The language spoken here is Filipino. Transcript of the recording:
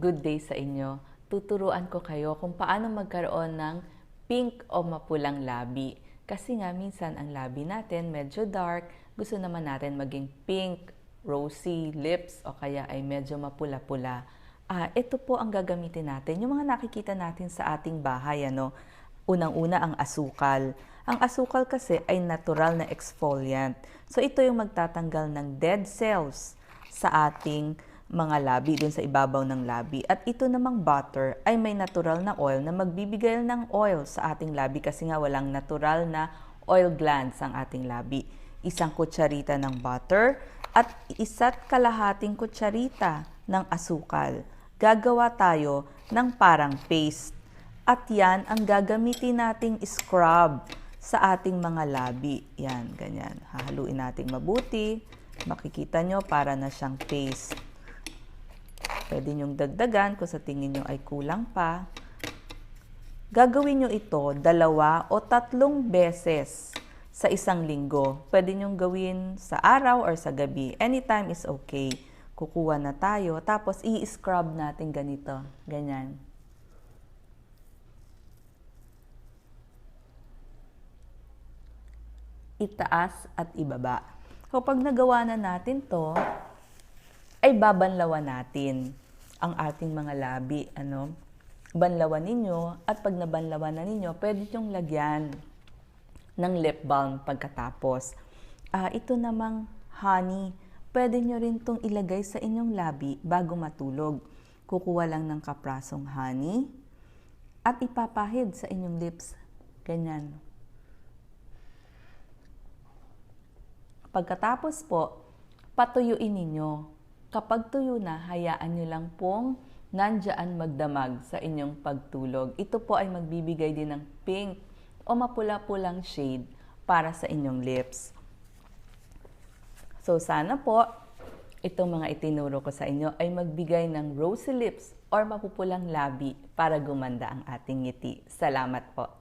Good day sa inyo. Tuturuan ko kayo kung paano magkaroon ng pink o mapulang labi. Kasi nga minsan ang labi natin medyo dark, gusto naman natin maging pink, rosy lips o kaya ay medyo mapula-pula. Ah, ito po ang gagamitin natin. Yung mga nakikita natin sa ating bahay, ano, unang-una ang asukal. Ang asukal kasi ay natural na exfoliant. So ito yung magtatanggal ng dead cells sa ating mga labi, dun sa ibabaw ng labi. At ito namang butter ay may natural na oil na magbibigay ng oil sa ating labi kasi nga walang natural na oil glands ang ating labi. Isang kutsarita ng butter at isa't kalahating kutsarita ng asukal. Gagawa tayo ng parang paste. At yan ang gagamitin nating scrub sa ating mga labi. Yan, ganyan. Hahaluin natin mabuti. Makikita nyo para na siyang paste. Pwede nyong dagdagan kung sa tingin nyo ay kulang pa. Gagawin nyo ito dalawa o tatlong beses sa isang linggo. Pwede nyong gawin sa araw or sa gabi. Anytime is okay. Kukuha na tayo, tapos i-scrub natin ganito. Ganyan. Itaas at ibaba. Kapag nagawa na natin to, ay babanlawan natin ang ating mga labi. Ano? Banlawan ninyo at pag nabanlawan na ninyo, pwede nyong lagyan ng lip balm pagkatapos. Ah, ito namang honey, pwede nyo rin itong ilagay sa inyong labi bago matulog. Kukuha lang ng kaprasong honey at ipapahid sa inyong lips. Ganyan. Pagkatapos po, patuyuin ninyo Kapag tuyo na, hayaan nyo lang pong nandyan magdamag sa inyong pagtulog. Ito po ay magbibigay din ng pink o mapula-pulang shade para sa inyong lips. So sana po, itong mga itinuro ko sa inyo ay magbigay ng rosy lips or mapupulang labi para gumanda ang ating ngiti. Salamat po.